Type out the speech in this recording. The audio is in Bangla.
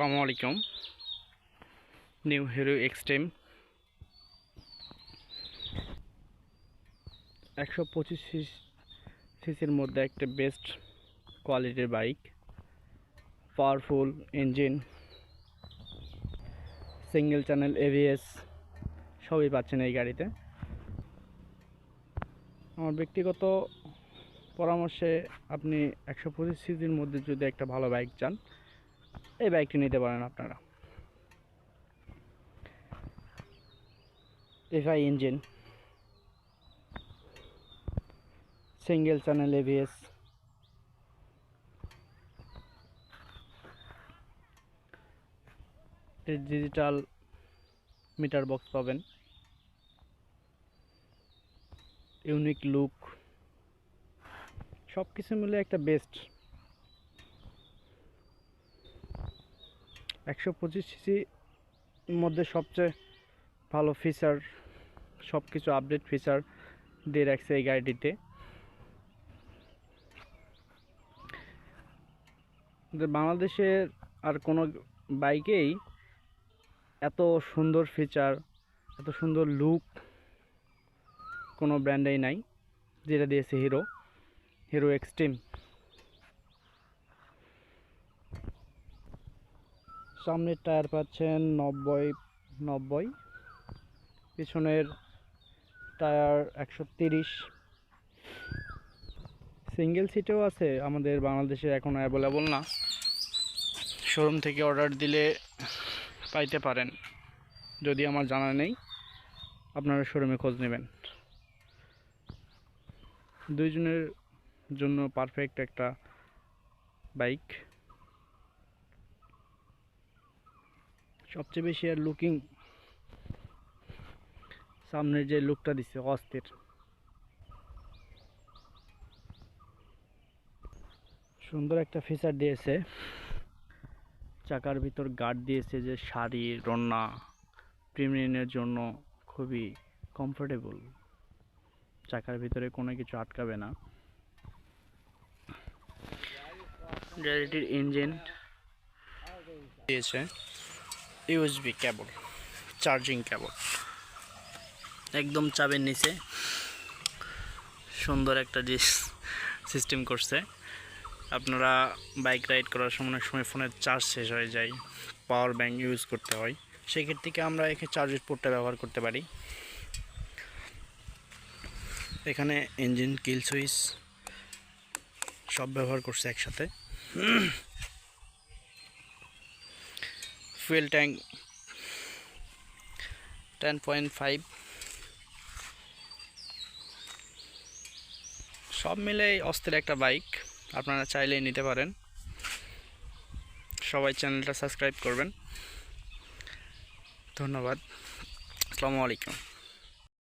আসসালামু আলাইকুম। নিউ হিরো এক্সট্রিম একশো পঁচিশ সিসির মধ্যে একটা বেস্ট কোয়ালিটির bike powerful engine single channel ABS সবই পাচ্ছেন এই গাড়িতে। আমার ব্যক্তিগত পরামর্শে আপনি একশো পঁচিশ সিসির মধ্যে যদি একটা ভালো বাইক চান এই বাইকটি নিতে পারেন আপনারা। FI engine single channel ABS digital meter box পাবেন। ইউনিক লুক সব কিছু মিলে একটা বেস্ট একশো পঁচিশ সিসি মধ্যে সবচেয়ে ভালো ফিচার সব কিছু আপডেট ফিচার দিয়ে রাখছে এই গাড়িটিতে। বাংলাদেশের আর কোনো বাইকেই এত সুন্দর ফিচার এত সুন্দর লুক কোনো ব্র্যান্ডেই নাই, যেটা দিয়েছে হিরো হিরো এক্সট্রিম সামনের টায়ার পাচ্ছেন নব্বই নব্বই। পিছনের টায়ার একশো তিরিশ। সিঙ্গেল সিটেও আছে, আমাদের বাংলাদেশে এখন অ্যাভেলেবল না। শোরুম থেকে অর্ডার দিলে পাইতে পারেন, যদি আমার জানা নেই, আপনারা শোরুমে খোঁজ নেবেন। দুইজনের জন্য পারফেক্ট একটা বাইক সবচেয়ে বেশি আর লুকিং সামনের যে লুকটা দিচ্ছে অস্থির। সুন্দর একটা ফিচার দিয়েছে। চাকার ভিতর গার্ড দিয়েছে যে শাড়ি, রন্না প্রিমিয়ামের জন্য খুবই কমফোর্টেবল চাকার ভিতরে কোনো কিছু আটকাবে না। গাড়িটির ইঞ্জিন দিয়েছে। ইউএসবি কেবল চার্জিং কেবল একদম চাবের নিচে। সুন্দর একটা যে সিস্টেম করছে। আপনারা বাইক রাইড করার সময় অনেক সময় ফোনের চার্জ শেষ হয়ে যায় পাওয়ার ব্যাঙ্ক ইউজ করতে হয়। সেক্ষেত্রে থেকে আমরা এখানে চার্জের পোর্টটা ব্যবহার করতে পারি? এখানে ইঞ্জিন কিল সুইচ সব ব্যবহার করছে একসাথে। টেন পয়েন্ট ফাইভ সব মিলে অস্থির একটা বাইক আপনারা চাইলেই নিতে পারেন। সবাই চ্যানেলটা সাবস্ক্রাইব করবেন। ধন্যবাদ। আসসালামু আলাইকুম।